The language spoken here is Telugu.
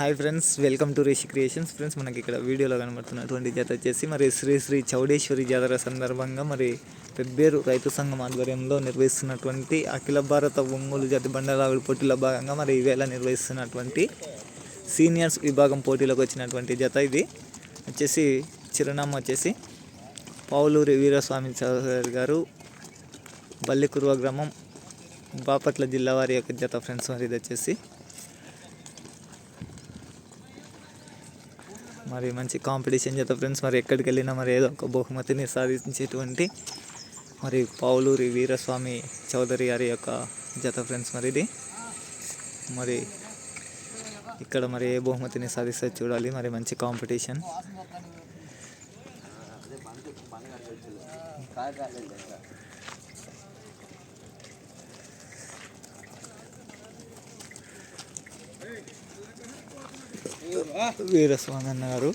Hi friends welcome to Rishi Creations. Friends మనకి ఇక్కడ వీడియోలో కనబడుతున్నటువంటి జత వచ్చేసి మరి శ్రీ శ్రీ చౌడేశ్వరి జాతర సందర్భంగా మరి పెబ్బేరు రైతు సంఘం ఆధ్వర్యంలో నిర్వహిస్తున్నటువంటి అఖిల భారత ఒంగోలు జాతి బండలాగుడు పోటీలో భాగంగా మరి ఈవేళ నిర్వహిస్తున్నటువంటి సీనియర్స్ విభాగం పోటీలకు వచ్చినటువంటి జత ఇది. వచ్చేసి చిరునామా వచ్చేసి పావులూరి వీరస్వామి చౌదరి గారు బల్లికురువ గ్రామం బాపట్ల జిల్లా వారి యొక్క జత ఫ్రెండ్స్ మరి ఇది వచ్చేసి. మరి మంచి కాంపిటీషన్ చేత ఫ్రెండ్స్ మరి ఎక్కడికి వెళ్ళినా మరి ఏదో ఒక బహుమతిని సాధించేటువంటి మరి పావులూరి వీరస్వామి చౌదరి గారి యొక్క జత ఫ్రెండ్స్ మరి ఇది. మరి ఇక్కడ మరి ఏ బహుమతిని సాధిస్తే చూడాలి. మరి మంచి కాంపిటీషన్. వీరస్వామి అన్న గారు